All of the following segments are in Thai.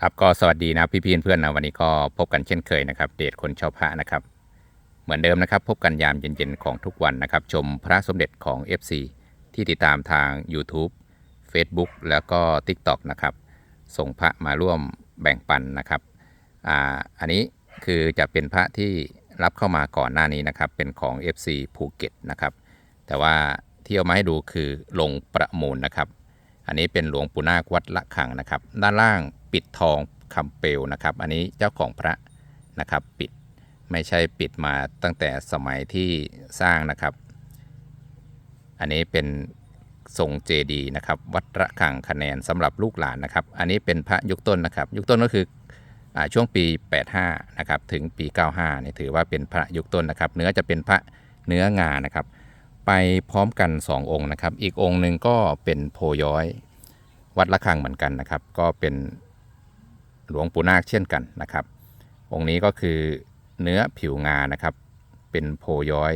ครับก็สวัสดีนะพี่ๆเพื่อนๆนะวันนี้ก็พบกันเช่นเคยนะครับ เดทคนชอบพระนะครับ เหมือนเดิมนะครับ พบกันยามเย็นๆของทุกวันนะครับ ชมพระสมเด็จของ FC ที่ติดตามทาง YouTube Facebook แล้วก็ TikTok นะครับ ส่งพระมาร่วมแบ่งปันนะครับอ่าอันนี้คือจะเป็นพระที่รับเข้ามาก่อนหน้านี้นะครับ เป็นของ FC ภูเก็ตนะครับ แต่ว่าที่เอามาให้ดูคือลงประมูลนะครับ อันนี้เป็นหลวงปู่นาควัดละคังนะครับ ด้านล่างปิดทองคำเปลวนะครับ อันนี้เจ้าของพระนะครับปิดไม่ใช่ปิดมาตั้งแต่สมัยที่สร้างนะครับ อันนี้เป็นทรงเจดีย์นะครับ วัดระฆังคะแนนสำหรับลูกหลานนะครับ อันนี้เป็นพระยุคต้นนะครับ ยุคต้นก็คืออช่วงปี 85 นะครับ ถึงปี 95เนี่ยถือว่าเป็นพระยุคต้นนะครับ เนื้อจะเป็นพระเนื้องานะครับ ไปพร้อมกัน 2 องค์นะครับ อีกองค์หนึ่งก็เป็นโพย้อย วัดละคังเหมือนกันนะครับ ก็เป็นหลวงปู่นาคเช่นกันนะครับ องค์นี้ก็คือเนื้อผิวงานะครับ เป็นโพย้อย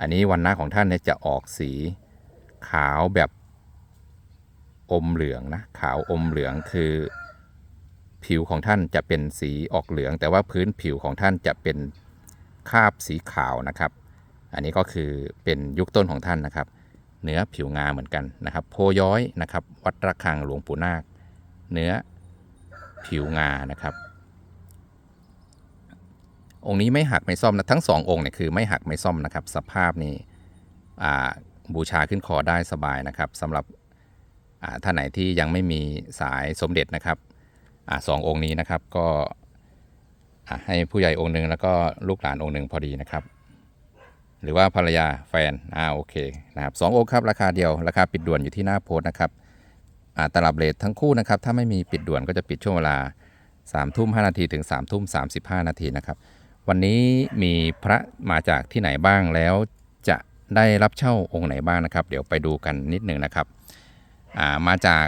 อันนี้วันน้าของท่านเนี่ยจะออกสีขาวแบบอมเหลืองนะขาวอมเหลืองคือผิวของท่านจะเป็นสีออกเหลือง แต่ว่าพื้นผิวของท่านจะเป็นคาบสีขาวนะครับ อันนี้ก็คือเป็นยุคต้นของท่านนะครับ เนื้อผิวงาเหมือนกันนะครับ โพย้อยนะครับ วัดระฆังหลวงปู่นาค เนื้อผิวงานะครับ องค์นี้ไม่หักไม่ซ่อมนะทั้งสององค์เนี่ยคือไม่หักไม่ซ่อมนะครับ สภาพนี่อ่าบูชาขึ้นคอได้สบายนะครับสำหรับท่านไหนที่ยังไม่มีสายสมเด็จนะครับอสององค์นี้นะครับก็ให้ผู้ใหญ่องค์หนึ่งแล้วก็ลูกหลานองค์หนึ่งพอดีนะครับ หรือว่าภรรยาแฟนอ่าโอเคนะครับสององค์ครับราคาเดียวราคาปิดด่วนอยู่ที่หน้าโพสต์นะครับอ่าตลับเลททั้งคู่นะครับถ้าไม่มีปิดด่วนก็จะปิดช่วงเวลา3ามทุ่มหนาทีถึง3ามทุ่มสานาทีนะครับวันนี้มีพระมาจากที่ไหนบ้างแล้วจะได้รับเช่าองค์ไหนบ้างนะครับ เดี๋ยวไปดูกันนิดหนึ่งนะครับอ่ามาจาก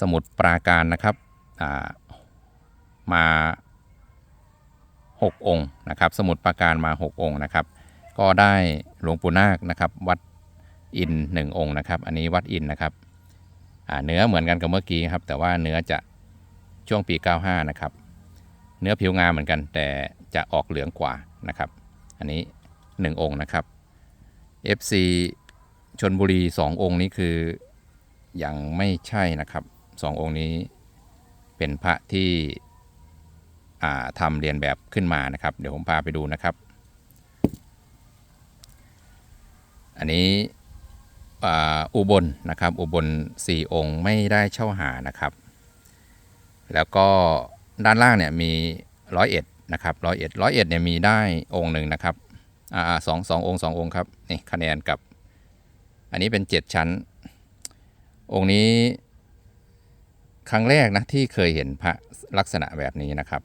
สมุทรปราการนะครับอ่ามา 6 องค์นะครับ สมุทรปราการมา 6 องค์นะครับ ก็ได้หลวงปู่นาคนะครับวัดอินหนึ่งองค์นะครับ อันนี้วัดอินนะครับเนื้อเหมือนกันกับเมื่อกี้ครับ แต่ว่าเนื้อจะช่วงปี 95 นะครับ เนื้อผิวงามเหมือนกัน แต่จะออกเหลืองกว่านะครับ อันนี้ 1 องค์นะครับ FC ชนบุรี 2 องค์นี้คือยังไม่ใช่นะครับ 2 องค์นี้เป็นพระที่ ทำเรียนแบบขึ้นมานะครับ เดี๋ยวผมพาไปดูนะครับ อันนี้อุบลนะครับ อุบล4องค์ไม่ได้เช่าหานะครับ แล้วก็ด้านล่างเนี่ยมีร้อยเอ็ดนะครับร้อยเอ็ดร้อยเอ็ดเนี่ยมีได้องค์หนึ่งนะครับอ่าสองสององค์สององค์ครับนี่คะแนนกับ อันนี้เป็นเจ็ดชั้น องค์นี้ครั้งแรกนะที่เคยเห็นพระลักษณะแบบนี้นะครับ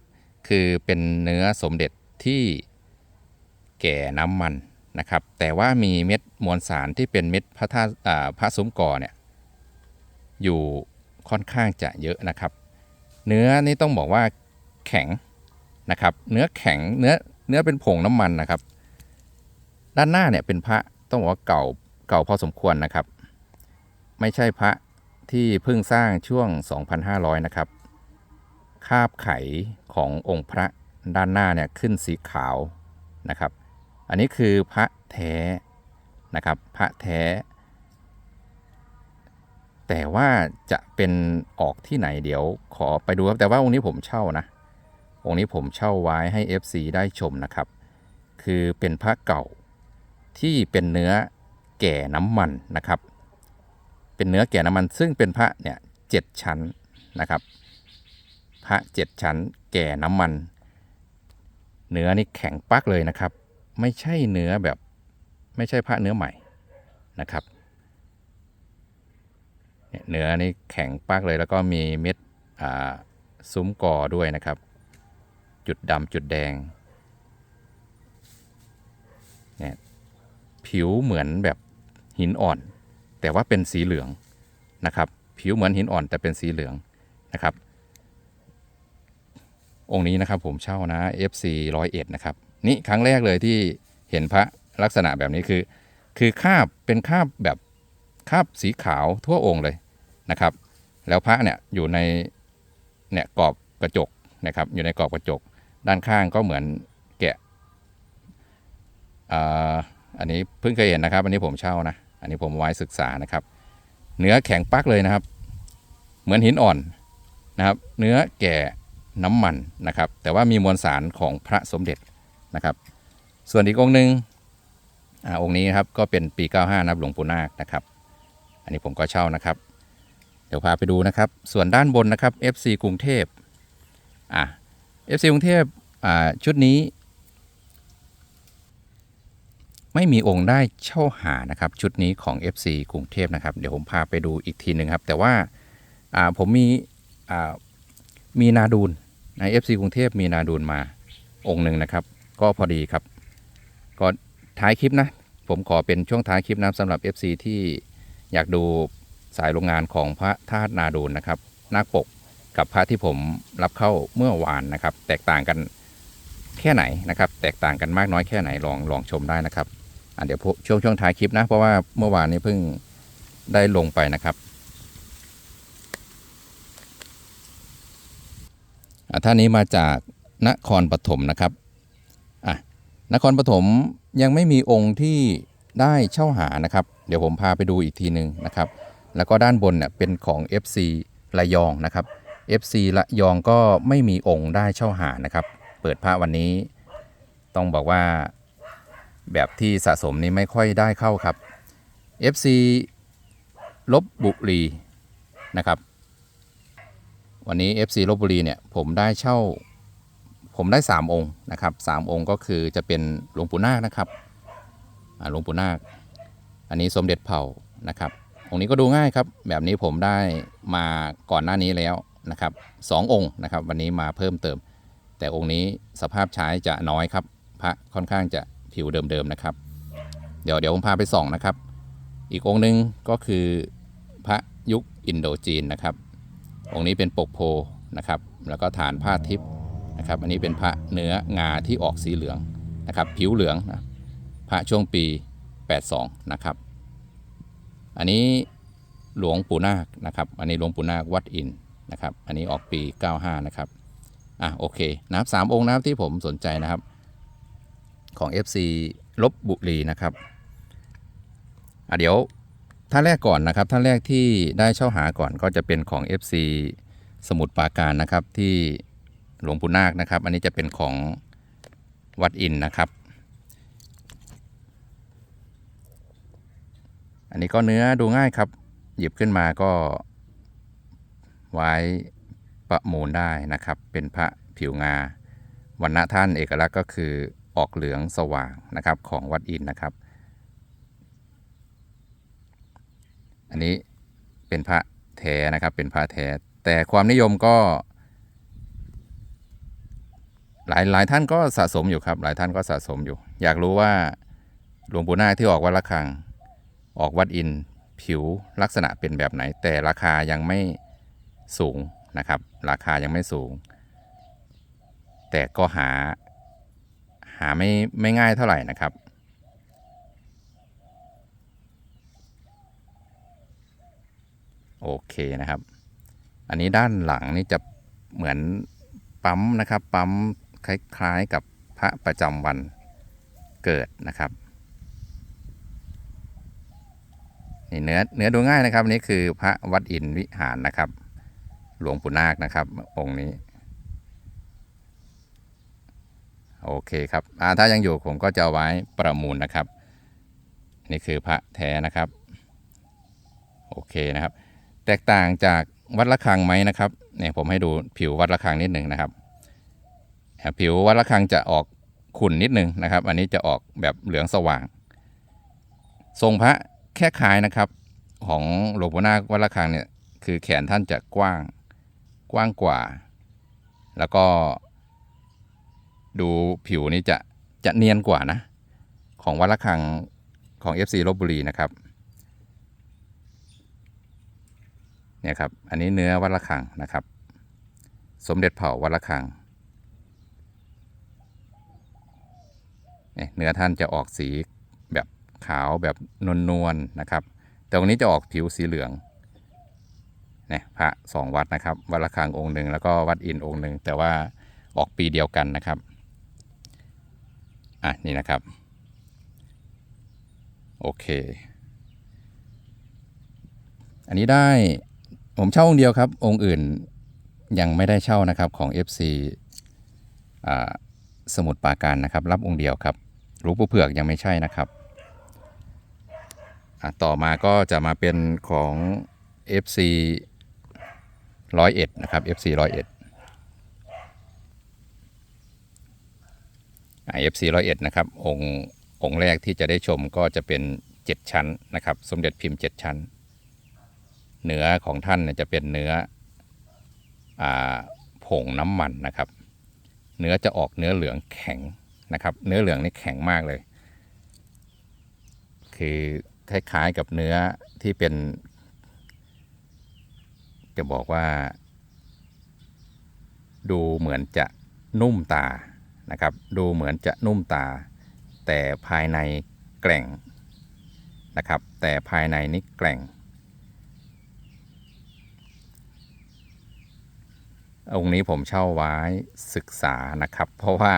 คือเป็นเนื้อสมเด็จที่แก่น้ำมันนะครับ แต่ว่ามีเม็ดมวลสารที่เป็นเม็ดพระธาตุพระซุ้มก่อเนี่ยอยู่ค่อนข้างจะเยอะนะครับ เนื้อนี่ต้องบอกว่าแข็งนะครับ เนื้อแข็งเนื้อเนื้อเป็นผงน้ำมันนะครับ ด้านหน้าเนี่ยเป็นพระต้องบอกว่าเก่าเก่าพอสมควรนะครับ ไม่ใช่พระที่เพิ่งสร้างช่วง 2,500 นะครับ คาบไขขององค์พระด้านหน้าเนี่ยขึ้นสีขาวนะครับ อันนี้คือพระแท้นะครับพระแท้ แต่ว่าจะเป็นออกที่ไหนเดี๋ยวขอไปดูครับ แต่ว่าองค์นี้ผมเช่านะ องค์นี้ผมเช่าไว้ให้ FC ได้ชมนะครับ คือเป็นพระเก่าที่เป็นเนื้อแก่น้ำมันนะครับ เป็นเนื้อแก่น้ำมันซึ่งเป็นพระเนี่ยเจ็ดชั้นนะครับ พระเจ็ดชั้น แก่น้ำมัน เนื้อนี่แข็งปักเลยนะครับ ไม่ใช่เนื้อแบบไม่ใช่พระเนื้อใหม่นะครับเนื้อนี่แข็งปักเลยแล้วก็มีเม็ดซุ้มกอด้วยนะครับ จุดดำจุดแดงเนี่ยผิวเหมือนแบบหินอ่อน แต่ว่าเป็นสีเหลืองนะครับ ผิวเหมือนหินอ่อนแต่เป็นสีเหลืองนะครับ องค์นี้นะครับผมเช่านะ FC 101นะครับนี่ครั้งแรกเลยที่เห็นพระลักษณะแบบนี้คือ คือคาบเป็นคาบแบบคาบสีขาวทั่วองค์เลยนะครับ แล้วพระเนี่ยอยู่ในเนี่ยกรอบกระจกนะครับอยู่ในกรอบกระจก ด้านข้างก็เหมือนแกะอ่าอันนี้เพิ่งเคยเห็นนะครับ อันนี้ผมเช่านะ อันนี้ผมไว้ศึกษานะครับ เนื้อแข็งปักเลยนะครับ เหมือนหินอ่อนนะครับ เนื้อแก่ น้ำมันนะครับ แต่ว่ามีมวลสารของพระสมเด็จนะครับ ส่วนอีกองค์หนึ่งอองค์นี้ครับก็เป็นปี 95 นับหลวงปู่นาคนะครับ อันนี้ผมก็เช่านะครับ เดี๋ยวพาไปดูนะครับ ส่วนด้านบนนะครับ FC กรุงเทพอะ FC กรุงเทพอ่าชุดนี้ไม่มีองค์ได้เช่าหานะครับ ชุดนี้ของ FC กรุงเทพนะครับ เดี๋ยวผมพาไปดูอีกทีหนึ่งครับ แต่ว่าผมมีมีนาดูน ใน FC กรุงเทพมีนาดูนมาองค์หนึ่งนะครับ ก็พอดีครับก็ท้ายคลิปนะ ผมขอเป็นช่วงท้ายคลิปนะสำหรับ FC ที่อยากดูสายโรงงานของพระธาตุนาดูนนะครับนาคปกกับพระที่ผมรับเข้าเมื่อวานนะครับ แตกต่างกันแค่ไหนนะครับ แตกต่างกันมากน้อยแค่ไหนลองลองชมได้นะครับอะเดี๋ยวช่วงช่วงท้ายคลิปนะ เพราะว่าเมื่อวานนี้เพิ่งได้ลงไปนะครับอะ ท่านนี้มาจากนครปฐมนะครับอะนครปฐมยังไม่มีองค์ที่ได้เช่าหานะครับ เดี๋ยวผมพาไปดูอีกทีหนึ่งนะครับ แล้วก็ด้านบนเนี่ยเป็นของ FC ระยองนะครับ FC ระยองก็ไม่มีองค์ได้เช่าหานะครับ เปิดพระวันนี้ต้องบอกว่าแบบที่สะสมนี้ไม่ค่อยได้เข้าครับ FC ลบบุรีนะครับ วันนี้ FC ลบบุรีเนี่ยผมได้เช่า ผมได้ 3 องค์นะครับสามองค์ก็คือจะเป็นหลวงปู่นาคนะครับหลวงปู่นาค อันนี้สมเด็จเผ่านะครับองค์นี้ก็ดูง่ายครับ แบบนี้ผมได้มาก่อนหน้านี้แล้วนะครับสององค์นะครับ วันนี้มาเพิ่มเติม แต่องค์นี้สภาพใช้จะน้อยครับ พระค่อนข้างจะผิวเดิมๆนะครับ เดี๋ยวเดี๋ยวผมพาไปส่องนะครับ อีกองค์หนึ่งก็คือพระยุคอินโดจีนนะครับ องค์นี้เป็นปกโพนะครับ แล้วก็ฐานผ้าทิพย์นะครับ อันนี้เป็นพระเนื้องาที่ออกสีเหลืองนะครับ ผิวเหลืองนะพระช่วงปี 82 นะครับ อันนี้หลวงปู่นาคนะครับ อันนี้หลวงปู่นาควัดอินนะครับ อันนี้ออกปี 95 นะครับ อะโอเคนะครับสามองค์นะครับที่ผมสนใจนะครับ ของ FC ลบบุรีนะครับอะเดี๋ยว ท่านแรกก่อนนะครับท่านแรกที่ได้เช่าหาก่อนก็จะเป็นของ FC สมุทรปราการนะครับที่หลวงปู่นาคนะครับ อันนี้จะเป็นของวัดอินนะครับ อันนี้ก็เนื้อดูง่ายครับ หยิบขึ้นมาก็ไว้ประมูลได้นะครับ เป็นพระผิวงาวันณะท่านเอกลักษณ์ก็คือออกเหลืองสว่างนะครับของวัดอินนะครับ อันนี้เป็นพระแท้นะครับเป็นพระแท้แต่ความนิยมก็ หลายหลายท่านก็สะสมอยู่ครับ หลายท่านก็สะสมอยู่ อยากรู้ว่าหลวงปู่นาคที่ออกวัดละคัง ออกวัดอินผิวลักษณะเป็นแบบไหน แต่ราคายังไม่สูงนะครับ ราคายังไม่สูง แต่ก็หาหาไม่ไม่ง่ายเท่าไหร่นะครับ โอเคนะครับ อันนี้ด้านหลังนี่จะเหมือนปั๊มนะครับ ปั๊มคล้ายๆกับพระประจำวันเกิดนะครับนี่เนื้อเนื้อดูง่ายนะครับอันนี่คือพระวัดอินวิหารนะครับ หลวงปู่นาคนะครับ องค์นี้ โอเคครับถ้ายังอยู่ผมก็จะเอาไว้ประมูลนะครับ นี่คือพระแท้นะครับ โอเคนะครับ แตกต่างจากวัดระฆังไหมนะครับเนี่ยผมให้ดูผิววัดระฆังนิดหนึ่งนะครับ ผิววัดระฆังจะออกขุ่นนิดหนึ่งนะครับ อันนี้จะออกแบบเหลืองสว่าง ทรงพระแค่คล้ายนะครับ ของหลวงปู่นาควัดระฆังเนี่ยคือแขนท่านจะกว้างกว้างกว่า แล้วก็ ดูผิวนี้จะจะเนียนกว่านะ ของวัดระฆังของ FC ลบบุรีนะครับ เนี่ยครับ อันนี้เนื้อวัดระฆังนะครับ สมเด็จเผ่าวัดระฆังเนี่ยเนื้อท่านจะออกสีแบบขาวแบบนวลๆนะครับแต่ตรงนี้จะออกผิวสีเหลืองเนี่ยพระสองวัดนะครับ วัดระฆังองค์หนึ่งแล้วก็วัดอินองค์หนึ่งแต่ว่าออกปีเดียวกันนะครับ อะ นี่นะครับ โอเค อันนี้ได้ ผมเช่าองค์เดียวครับ องค์อื่นยังไม่ได้เช่านะครับของ FC อ่าสมุดปราการนะครับ รับองค์เดียวครับหลวงปู่เผือกยังไม่ใช่นะครับต่อมาก็จะมาเป็นของ FC ร้อยเอ็ดนะครับ FC ร้อยเอ็ด FC ร้อยเอ็ดนะครับองค์องค์แรกที่จะได้ชมก็จะเป็น 7 ชั้นนะครับ สมเด็จพิมพ์ 7 ชั้น เนื้อของท่านเนี่ยจะเป็นเนื้ออผงน้ำมันนะครับ เนื้อจะออกเนื้อเหลืองแข็งนะครับ เนื้อเหลืองนี่แข็งมากเลย คือคล้ายๆกับเนื้อที่เป็น จะบอกว่า ดูเหมือนจะนุ่มตานะครับ ดูเหมือนจะนุ่มตา แต่ภายในแกร่งนะครับ แต่ภายในนี่แกร่ง องค์นี้ผมเช่าไว้ศึกษานะครับ เพราะว่า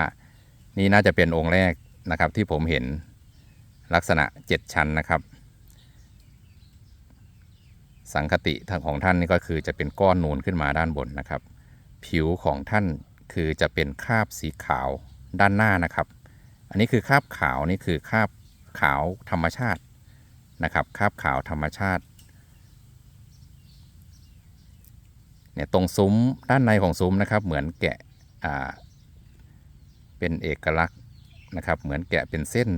นี่น่าจะเป็นองค์แรกนะครับที่ผมเห็นลักษณะ 7 ชั้นนะครับ สังคติทางของท่านนี่ก็คือจะเป็นก้อนนูนขึ้นมาด้านบนนะครับ ผิวของท่านคือจะเป็นคราบสีขาวด้านหน้านะครับ อันนี้คือคราบขาวนี่คือคราบขาวธรรมชาตินะครับคราบขาวธรรมชาติ เนี่ยตรงซุ้มด้านในของซุ้มนะครับ เหมือนแกะอ่าเป็นเอกลักษณ์นะครับ เหมือนแกะเป็นเส้น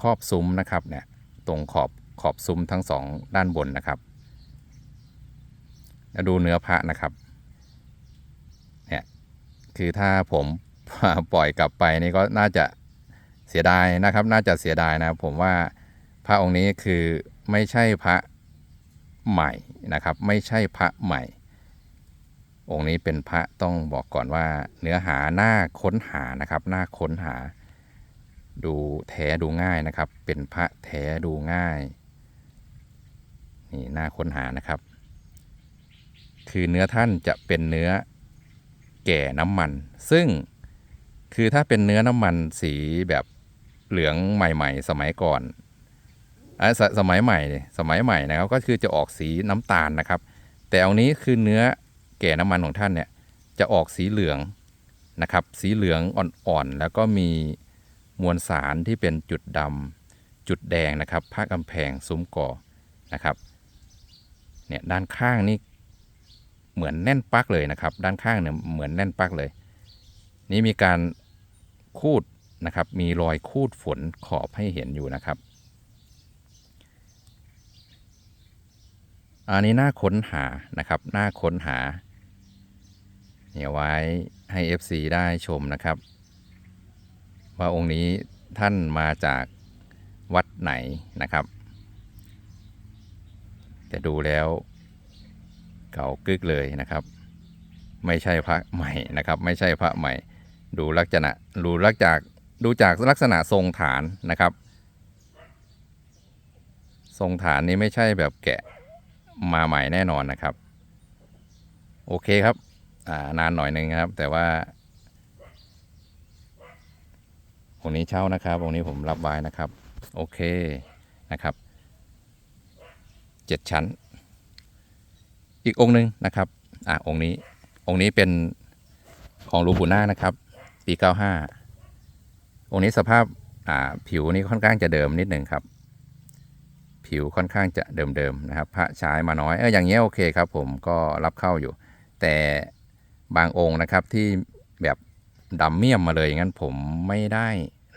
ครอบซุ้มนะครับเนี่ยตรงขอบขอบซุ้มทั้งสองด้านบนนะครับแล้วดูเนื้อพระนะครับเนี่ยคือถ้าผมปล่อยกลับไปนี่ก็น่าจะเสียดายนะครับ น่าจะเสียดายนะผมว่าพระองค์นี้คือไม่ใช่พระใหม่นะครับ ไม่ใช่พระใหม่ องค์นี้เป็นพระต้องบอกก่อนว่าเนื้อหาหน้าค้นหานะครับหน้าค้นหา ดูแท้ดูง่ายนะครับ เป็นพระแท้ดูง่ายนี่หน้าค้นหานะครับ คือเนื้อท่านจะเป็นเนื้อแก่น้ำมัน ซึ่งคือถ้าเป็นเนื้อน้ำมันสีแบบเหลืองใหม่ ๆ สมัยก่อนอะสสมัยใหม่ สมัยใหม่นะครับ ก็คือจะออกสีน้ำตาลนะครับ แต่อันนี้คือเนื้อ แก่น้ำมันของท่านเนี่ยจะออกสีเหลืองนะครับ สีเหลืองอ่อนๆ แล้วก็มีมวลสารที่เป็นจุดดำจุดแดงนะครับภาคกำแพงซุ้มก่อนะครับเนี่ยด้านข้างนี่เหมือนแน่นปักเลยนะครับ ด้านข้างเนี่ยเหมือนแน่นปักเลย นี่มีการคูดนะครับ มีรอยคูดฝนขอบให้เห็นอยู่นะครับ อันนี้น่าค้นหานะครับน่าค้นหา เนี่ยไว้ให้ FC ได้ชมนะครับ ว่าองค์นี้ท่านมาจากวัดไหนนะครับ แต่ดูแล้วเก่ากึกเลยนะครับ ไม่ใช่พระใหม่นะครับ ไม่ใช่พระใหม่ ดูลักษณะดูลักจากดูจากลักษณะทรงฐานนะครับ ทรงฐานนี้ไม่ใช่แบบแกะมาใหม่แน่นอนนะครับ โอเคครับ นานหน่อยหนึ่งครับ แต่ว่าองค์นี้เช่านะครับองค์นี้ผมรับไว้นะครับ โอเคนะครับเจ็ดชั้น อีกองค์หนึ่งนะครับ อ่าองค์นี้องค์นี้เป็นของหลวงปู่นานะครับ ปี 95 องค์นี้สภาพอ่าผิวนี้ค่อนข้างจะเดิมนิดหนึ่งครับ ผิวค่อนข้างจะเดิมๆนะครับ พระใช้มาน้อยเอออย่างเงี้ยโอเคครับ ผมก็รับเข้าอยู่ แต่ บางองค์นะครับที่แบบดำเมี่ยมมาเลยงั้นผมไม่ได้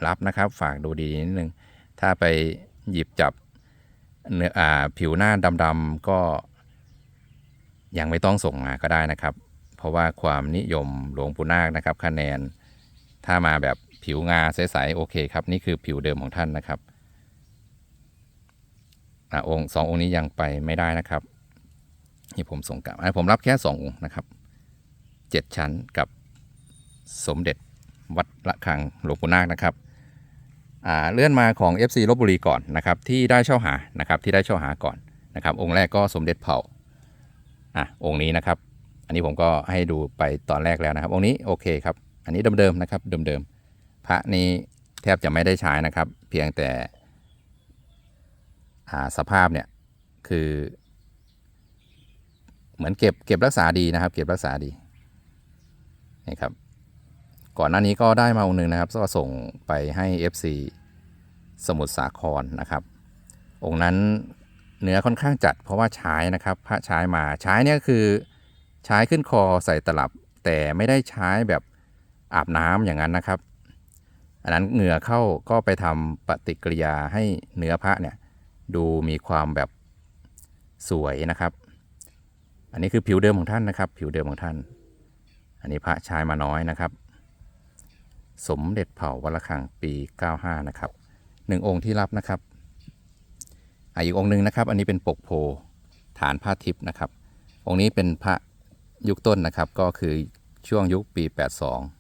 รับนะครับ ฝากดูดีนิดนึง ถ้าไปหยิบจับเนื้ออ่าผิวหน้าดำๆก็ยังไม่ต้องส่งมาก็ได้นะครับ เพราะว่าความนิยมหลวงปู่นาคนะครับ คะแนนถ้ามาแบบผิวงาใสๆโอเคครับ นี่คือผิวเดิมของท่านนะครับอะองค์สององค์นี้ยังไปไม่ได้นะครับนี่ผมส่งกลับผมรับแค่สององค์นะครับ เจ็ดชั้นกับสมเด็จวัดระฆังหลวงปู่นาคนะครับเลื่อนมาของ FC ลบบุรีก่อนนะครับที่ได้เช่าหานะครับที่ได้เช่าหาก่อนนะครับ องค์แรกก็สมเด็จเผ่าอะองค์นี้นะครับ อันนี้ผมก็ให้ดูไปตอนแรกแล้วนะครับ องค์นี้โอเคครับ อันนี้เดิมๆนะครับเดิมๆพระนี้แทบจะไม่ได้ใช้นะครับ เพียงแต่อ่าสภาพเนี่ยคือ เหมือนเก็บเก็บรักษาดีนะครับ เก็บรักษาดี นี่ครับ ก่อนหน้านี้ก็ได้มาองค์หนึ่งนะครับก็ส่งไปให้ FC สมุทรสาครนะครับ องค์นั้นเนื้อค่อนข้างจัดเพราะว่าใช้นะครับพระใช้มาใช้เนี่ยคือใช้ขึ้นคอใส่ตลับ แต่ไม่ได้ใช้แบบอาบน้ำอย่างนั้นนะครับ อันนั้นเหงื่อเข้าก็ไปทำปฏิกิริยาให้เนื้อพระเนี่ยดูมีความแบบสวยนะครับ อันนี้คือผิวเดิมของท่านนะครับ ผิวเดิมของท่าน อันนี้พระชายมาน้อยนะครับ สมเด็จเผ่าวัดระฆังปี 95 นะครับหนึ่งองค์ที่รับนะครับอีกองค์หนึ่งนะครับ อันนี้เป็นปกโพฐานผ้าทิพย์นะครับ องค์นี้เป็นพระยุคต้นนะครับ ก็คือช่วงยุคปี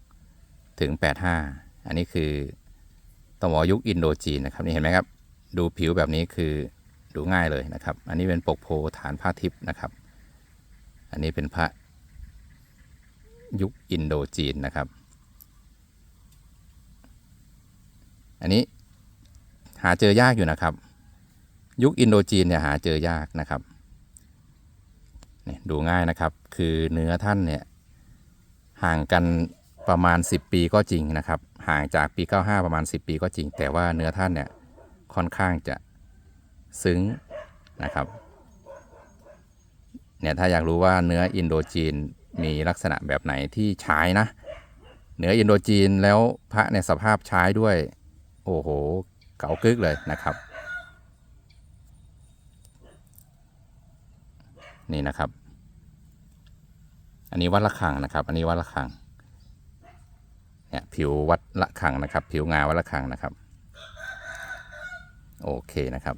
82 ถึง 85 อันนี้คือต้องบอกยุคอินโดจีนนะครับนี่เห็นไหมครับ ดูผิวแบบนี้คือดูง่ายเลยนะครับ อันนี้เป็นปกโพฐานผ้าทิพย์นะครับ อันนี้เป็นพระ ยุคอินโดจีนนะครับ อันนี้หาเจอยากอยู่นะครับ ยุคอินโดจีนเนี่ยหาเจอยากนะครับนี่ดูง่ายนะครับ คือเนื้อท่านเนี่ยห่างกันประมาณ 10 ปีก็จริงนะครับ ห่างจากปี 95 ประมาณ 10 ปีก็จริง แต่ว่าเนื้อท่านเนี่ยค่อนข้างจะซึ้งนะครับเนี่ยถ้าอยากรู้ว่าเนื้ออินโดจีน มีลักษณะแบบไหนที่ใช้นะ เหนืออินโดจีนแล้วพระในสภาพใช้ด้วย โอ้โห เก๋ากึกเลยนะครับ นี่นะครับ อันนี้วัดละคังนะครับ อันนี้วัดละคังเนี่ยผิววัดละคังนะครับ ผิวงาวัดละคังนะครับ โอเคนะครับ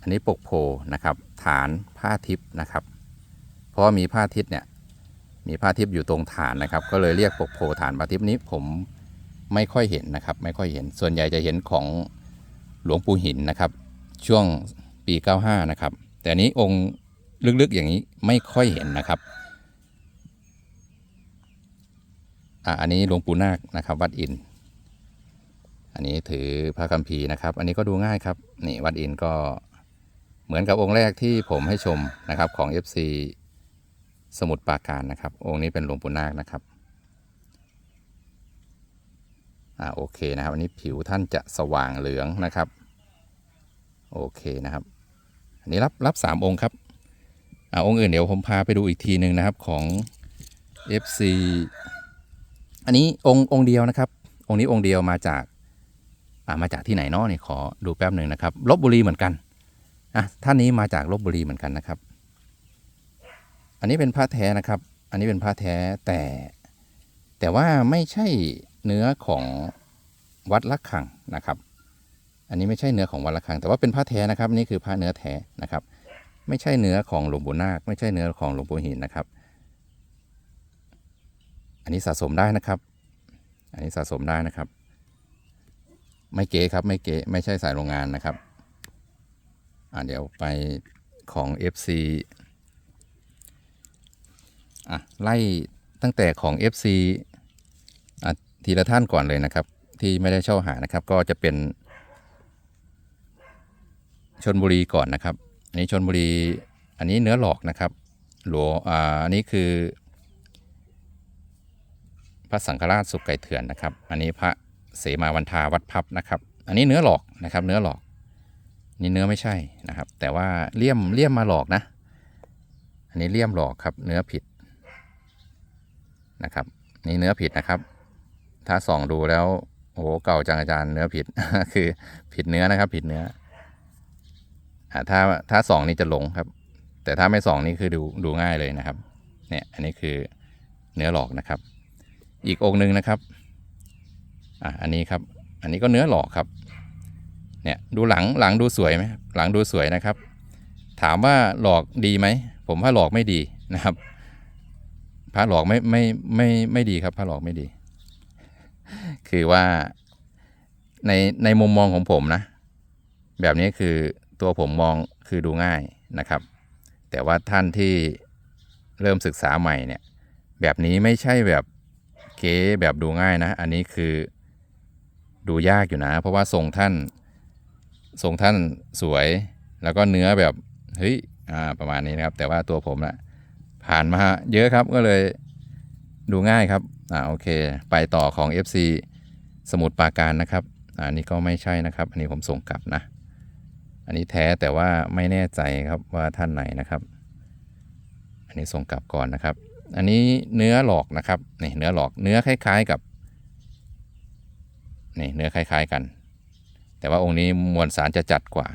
อันนี้ปกโพนะครับ ฐานผ้าทิพย์นะครับ เพราะว่ามีผ้าทิพย์เนี่ยมีผ้าทิพย์อยู่ตรงฐานนะครับ ก็เลยเรียกปกโพฐานผ้าทิพย์นี้ผมไม่ค่อยเห็นนะครับ ไม่ค่อยเห็นส่วนใหญ่จะเห็นของหลวงปู่หินนะครับ ช่วงปี 95 นะครับ แต่นี้องค์ลึกๆอย่างนี้ไม่ค่อยเห็นนะครับอะอันนี้หลวงปู่นาคนะครับวัดอิน อันนี้ถือพระคัมภีร์นะครับ อันนี้ก็ดูง่ายครับนี่วัดอินก็เหมือนกับองค์แรกที่ผมให้ชมนะครับของ FC สมุดปราการนะครับ องค์นี้เป็นหลวงปู่นาคนะครับอ่าโอเคนะครับอันนี้ผิวท่านจะสว่างเหลืองนะครับโอเคนะครับอันนี้รับรับสามองค์ครับอ่าองค์อื่นเดี๋ยวผมพาไปดูอีกทีหนึ่งนะครับของ FC อันนี้องค์องค์เดียวนะครับ องค์นี้องค์เดียวมาจากอ่ามาจากที่ไหนเนาะนี่ขอดูแป๊บหนึ่งนะครับลบบุรีเหมือนกันอะท่านนี้มาจากลบบุรีเหมือนกันนะครับ อันนี้เป็นผ้าแท้นะครับ อันนี้เป็นผ้าแท้แต่ แต่ว่าไม่ใช่เนื้อของวัดละคังนะครับ อันนี้ไม่ใช่เนื้อของวัดละคัง แต่ว่าเป็นผ้าแท้นะครับนี่คือผ้าเนื้อแท้นะครับ ไม่ใช่เนื้อของหลวงปู่นาค ไม่ใช่เนื้อของหลวงปู่หินนะครับ อันนี้สะสมได้นะครับ อันนี้สะสมได้นะครับ ไม่เก๋ครับไม่เก๋ไม่ใช่สายโรงงานนะครับ อ่าเดี๋ยวไปของ FC อะไล่ตั้งแต่ของ FC อะทีละท่านก่อนเลยนะครับ ที่ไม่ได้เช่าหานะครับ ก็จะเป็นชนบุรีก่อนนะครับ อันนี้ชนบุรีอันนี้เนื้อหลอกนะครับ หลวงอ่าอันนี้คือ พระสังฆราชสุกไก่เถื่อนนะครับ อันนี้พระเสมาวันทาวัดพับนะครับ อันนี้เนื้อหลอกนะครับ เนื้อหลอก นี่เนื้อไม่ใช่นะครับ แต่ว่าเลี่ยมเลี่ยมมาหลอกนะ อันนี้เลี่ยมหลอกครับ เนื้อผิด นะครับ นี่เนื้อผิดนะครับ ถ้าส่องดูแล้วโอ้โหเก่าจังอาจารย์เนื้อผิด คือผิดเนื้อนะครับ ผิดเนื้ออถ้าถ้าส่องนี่จะหลงครับ แต่ถ้าไม่ส่องนี่คือดูดูง่ายเลยนะครับ เนี่ยอันนี้คือเนื้อหลอกนะครับ อีกองค์หนึ่งนะครับอะอันนี้ครับ อันนี้ก็เนื้อหลอกครับ เนี่ยดูหลังหลังดูสวยไหมหลังดูสวยนะครับ ถามว่าหลอกดีไหมผมว่าหลอกไม่ดีนะครับ พระหลอกไม่ไม่ไม่ไม่ดีครับ พระหลอกไม่ดี คือว่าในในมุมมองของผมนะ แบบนี้คือตัวผมมองคือดูง่ายนะครับ แต่ว่าท่านที่เริ่มศึกษาใหม่เนี่ย แบบนี้ไม่ใช่แบบเก๋แบบดูง่ายนะ อันนี้คือดูยากอยู่นะ เพราะว่าทรงท่านทรงท่านสวย แล้วก็เนื้อแบบเฮ้ยอ่าประมาณนี้นะครับ แต่ว่าตัวผมนะ ผ่านมาเยอะครับก็เลยดูง่ายครับอ่าโอเค ไปต่อของ FC สมุทรปาการนะครับอะอันนี้ก็ไม่ใช่นะครับ อันนี้ผมส่งกลับนะ อันนี้แท้แต่ว่าไม่แน่ใจครับว่าท่านไหนนะครับ อันนี้ส่งกลับก่อนนะครับ อันนี้เนื้อหลอกนะครับนี่เนื้อหลอกเนื้อคล้าย ๆกับนี่เนื้อคล้าย ๆกัน แต่ว่าองค์นี้มวลสารจะจัดกว่า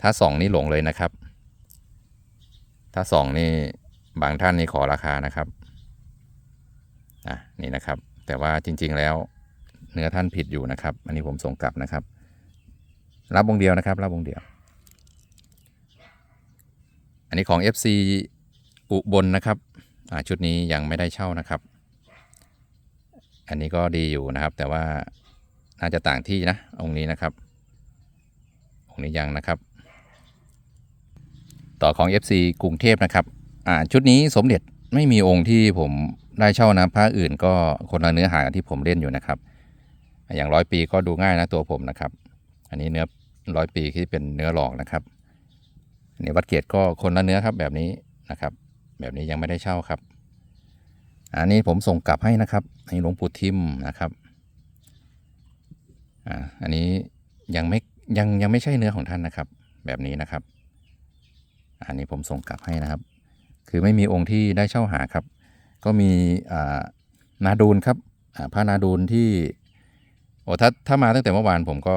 ถ้าสองนี่หลงเลยนะครับ ถ้าสองนี่ บางท่านนี่ขอราคานะครับอะนี่นะครับ แต่ว่าจริง ๆแล้วเนื้อท่านผิดอยู่นะครับ อันนี้ผมส่งกลับนะครับ รับวงเดียวนะครับ รับวงเดียว อันนี้ของ FC อุบลนะครับอ่าชุดนี้ยังไม่ได้เช่านะครับ อันนี้ก็ดีอยู่นะครับ แต่ว่าน่าจะต่างที่นะ องค์นี้นะครับ องค์นี้ยังนะครับ ต่อของ FC กรุงเทพนะครับ ชุดนี้สมเด็จไม่มีองค์ที่ผมได้เช่านะพระอื่นก็คนละเนื้อหากับที่ผมเล่นอยู่นะครับ อย่างร้อยปีก็ดูง่ายนะตัวผมนะครับ อันนี้เนื้อร้อยปีที่เป็นเนื้อหลอกนะครับอันนี้วัดเกียรติก็คนละเนื้อครับแบบนี้นะครับ แบบนี้ยังไม่ได้เช่าครับ อันนี้ผมส่งกลับให้นะครับให้หลวงปู่ทิมนะครับอ่าอันนี้ยังไม่ยังยังไม่ใช่เนื้อของท่านนะครับ แบบนี้นะครับ อันนี้ผมส่งกลับให้นะครับ คือไม่มีองค์ที่ได้เช่าหาครับ ก็มีนาดูนครับพระนาดูนที่โอ้ถ้าถ้ามาตั้งแต่เมื่อวานผมก็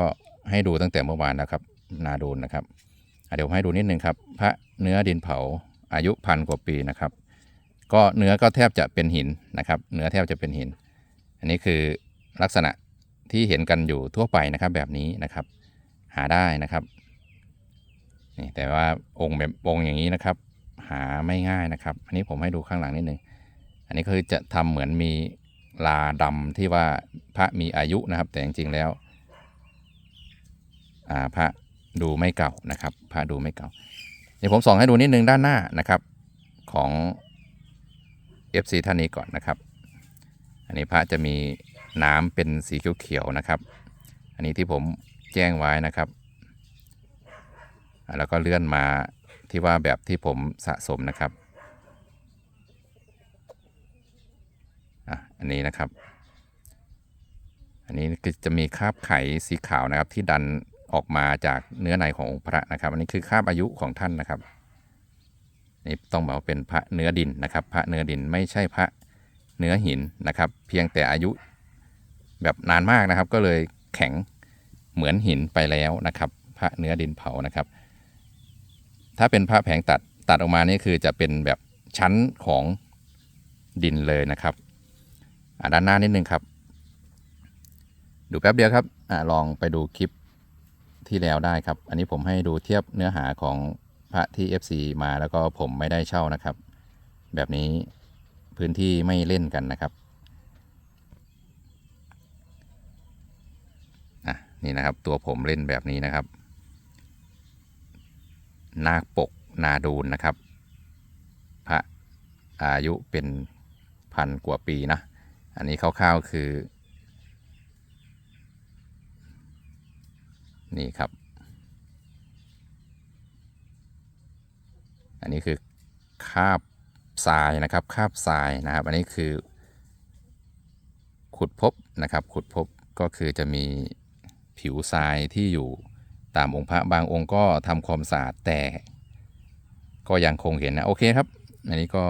ให้ดูตั้งแต่เมื่อวานแล้วครับ นาดูนนะครับเดี๋ยวให้ดูนิดนึงครับ พระเนื้อดินเผาอายุพันกว่าปีนะครับ ก็เนื้อก็แทบจะเป็นหินนะครับ เนื้อแทบจะเป็นหิน อันนี้คือลักษณะที่เห็นกันอยู่ทั่วไปนะครับแบบนี้นะครับ หาได้นะครับนี่แต่ว่าองค์แบบองค์อย่างนี้นะครับ หาไม่ง่ายนะครับ อันนี้ผมให้ดูข้างหลังนิดนึง อันนี้คือจะทำเหมือนมีลาดำที่ว่าพระมีอายุนะครับ แต่จริงๆแล้วอ่าพระดูไม่เก่านะครับ พระดูไม่เก่าเดี๋ยวผมส่องให้ดูนิดนึงด้านหน้านะครับของ FC ท่านนี้ก่อนนะครับ อันนี้พระจะมีน้ำเป็นสีเขียวๆนะครับ อันนี้ที่ผมแจ้งไว้นะครับ แล้วก็เลื่อนมา ที่ว่าแบบที่ผมสะสมนะครับอะอันนี้นะครับ อันนี้คือจะมีคราบไขสีขาวนะครับ ที่ดันออกมาจากเนื้อในขององค์พระนะครับ อันนี้คือคราบอายุของท่านนะครับ นี่ต้องบอกว่าเป็นพระเนื้อดินนะครับ พระเนื้อดินไม่ใช่พระเนื้อหินนะครับ เพียงแต่อายุแบบนานมากนะครับ ก็เลยแข็งเหมือนหินไปแล้วนะครับ พระเนื้อดินเผานะครับ ถ้าเป็นพระแผงตัดตัดออกมานี่คือจะเป็นแบบชั้นของดินเลยนะครับด้านหน้านิดนึงครับ ดูแป๊บเดียวครับอลองไปดูคลิปที่แล้วได้ครับ อันนี้ผมให้ดูเทียบเนื้อหาของพระที่ FC มาแล้วก็ผมไม่ได้เช่านะครับ แบบนี้พื้นที่ไม่เล่นกันนะครับอะนี่นะครับตัวผมเล่นแบบนี้นะครับ นาคปกนาดูนนะครับ พระอายุเป็นพันกว่าปีนะ อันนี้คร่าวๆคือ นี่ครับ อันนี้คือคาบทรายนะครับคาบทรายนะครับ อันนี้คือ ขุดพบนะครับ ขุดพบก็คือจะมีผิวทรายที่อยู่ ตามองค์พระบางองค์ก็ทำความสะอาดแต่ ก็ยังคงเห็นนะโอเคครับ อันนี้ก็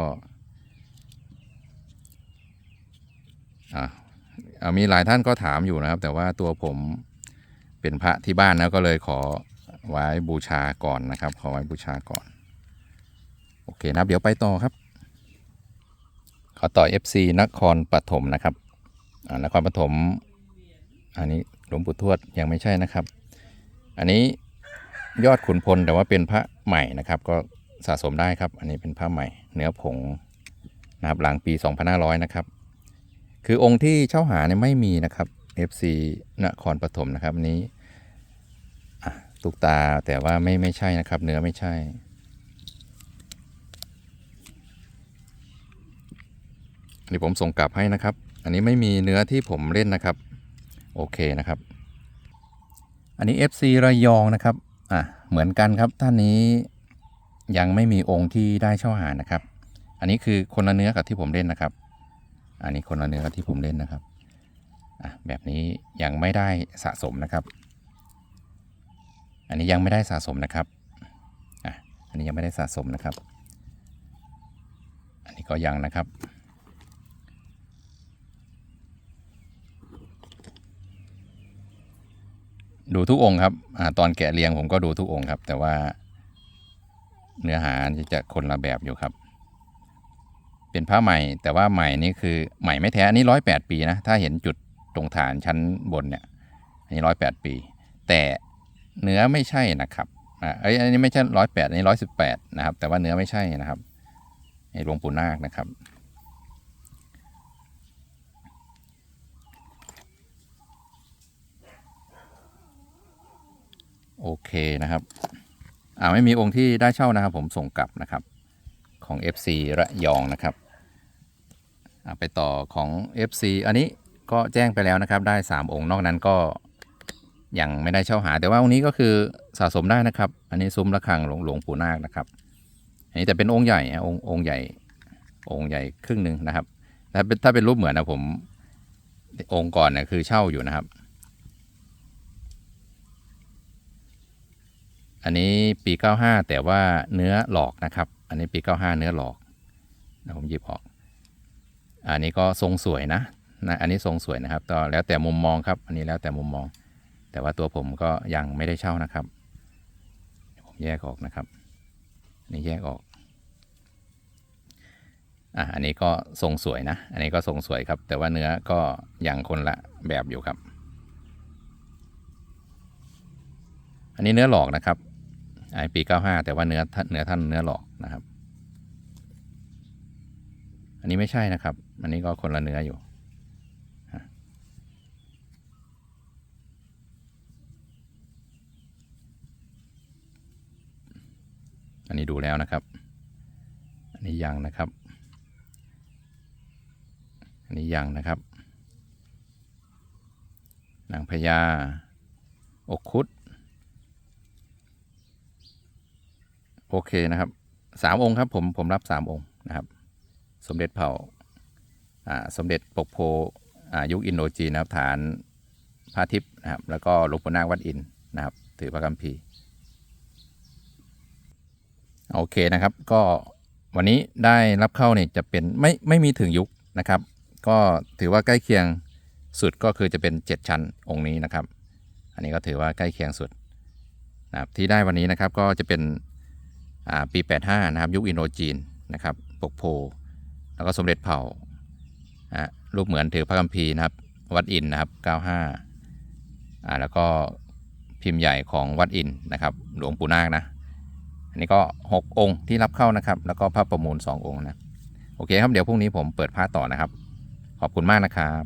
อ่าอ่ามีหลายท่านก็ถามอยู่นะครับ แต่ว่าตัวผมเป็นพระที่บ้านนะก็เลยขอไว้บูชาก่อนนะครับ ขอไว้บูชาก่อน โอเคนะครับ เดี๋ยวไปต่อครับ ขอต่อ FC นครปฐมนะครับนครปฐมอันนี้หลวงปู่ทวดยังไม่ใช่นะครับ อันนี้ยอดขุนพลแต่ว่าเป็นพระใหม่นะครับ ก็สะสมได้ครับ อันนี้เป็นพระใหม่ เนื้อผงนะครับหลังปี 2500 นะครับ คือองค์ที่เช่าหาเนี่ยไม่มีนะครับ FC นครปฐมนะครับนี้ตุกตาแต่ว่าไม่ไม่ใช่นะครับ เนื้อไม่ใช่นี่ผมส่งกลับให้นะครับ อันนี้ไม่มีเนื้อที่ผมเล่นนะครับ โอเคนะครับ อันนี้ FC ระยองนะครับ อะ เหมือนกันครับท่านนี้ยังไม่มีองค์ที่ได้เช่าหานะครับ อันนี้คือคนละเนื้อกับที่ผมเล่นนะครับ อันนี้คนละเนื้อกับที่ผมเล่นนะครับ อะ แบบนี้ยังไม่ได้สะสมนะครับ อันนี้ยังไม่ได้สะสมนะครับ อะ อันนี้ยังไม่ได้สะสมนะครับ อันนี้ก็ยังนะครับ ดูทุกองค์ครับอตอนแกะเรียงผมก็ดูทุกองค์ครับ แต่ว่าเนื้อหาจะคนละแบบอยู่ครับ เป็นผ้าใหม่แต่ว่าใหม่นี่คือใหม่ไม่แท้อันนี้ร้อยแปดปีนะถ้าเห็นจุดตรงฐานชั้นบนเนี่ยอันนี้ร้อยแปดปี แต่เนื้อไม่ใช่นะครับอ่าเอ้ยอันนี้ไม่ใช่ร้อยแปดอันนี้ร้อยสิบแปดนะครับ แต่ว่าเนื้อไม่ใช่นะครับไอ้หลวงปู่นาคนะครับ โอเคนะครับ อ่าไม่มีองค์ที่ได้เช่านะครับ ผมส่งกลับนะครับของ FC ระยองนะครับอ่าไปต่อของ FC อันนี้ก็แจ้งไปแล้วนะครับ ได้ 3 องค์นอกนั้นก็ยังไม่ได้เช่าหา แต่ว่าองค์นี้ก็คือสะสมได้นะครับ อันนี้ซุ้มระฆังหลวงหลวงปู่นาคนะครับ อันนี้แต่เป็นองค์ใหญ่องค์องค์ใหญ่องค์ใหญ่ครึ่งหนึ่งนะครับถ้าเป็นถ้าเป็นรูปเหมือนนะผมองค์ก่อนเนี่ยคือเช่าอยู่นะครับ อันนี้ปี 95 แต่ว่าเนื้อหลอกนะครับ อันนี้ปี 95 เนื้อหลอกนะผมหยิบออก อันนี้ก็ทรงสวยนะนะอันนี้ทรงสวยนะครับก็แล้วแต่มุมมองครับ อันนี้แล้วแต่มุมมอง แต่ว่าตัวผมก็ยังไม่ได้เช่านะครับ ผมแยกออกนะครับนนี่แยกออกอะอันนี้ก็ทรงสวยนะ อันนี้ก็ทรงสวยครับ แต่ว่าเนื้อก็ยังคนละแบบอยู่ครับ อันนี้เนื้อหลอกนะครับ ปี 95 แต่ว่าเนื้อเนื้อท่านเนื้อหลอกนะครับ อันนี้ไม่ใช่นะครับ อันนี้ก็คนละเนื้ออยู่อันนี้ดูแล้วนะครับ อันนี้ยังนะครับ อันนี้ยังนะครับ นางพญาอกคุด โอเคนะครับสามองค์ครับผมผมรับสามองค์นะครับ สมเด็จเผ่าอ่าสมเด็จปกโพยุคอินโดจีนนะครับฐานพระทิพย์นะครับ แล้วก็หลวงปู่นาควัดอินนะครับ ถือพระคัมภีร์โอเคนะครับ ก็วันนี้ได้รับเข้าเนี่ยจะเป็นไม่ไม่มีถึงยุคนะครับ ก็ถือว่าใกล้เคียงสุดก็คือจะเป็น 7 ชั้นองค์นี้นะครับ อันนี้ก็ถือว่าใกล้เคียงสุดนะครับที่ได้วันนี้นะครับก็จะเป็น ปี 85 นะครับ ยุคอินโดจีนนะครับปกโพ แล้วก็สมเด็จเผ่าอ่ารูปเหมือนถือพระคัมภีร์นะครับ วัดอินนะครับ 95อ่าแล้วก็พิมพ์ใหญ่ของวัดอินนะครับ หลวงปู่นาคนะ อันนี้ก็ 6 องค์ที่รับเข้านะครับ แล้วก็พระประมูล 2 องค์นะ โอเคครับ เดี๋ยวพรุ่งนี้ผมเปิดผ้าต่อนะครับ ขอบคุณมากนะครับ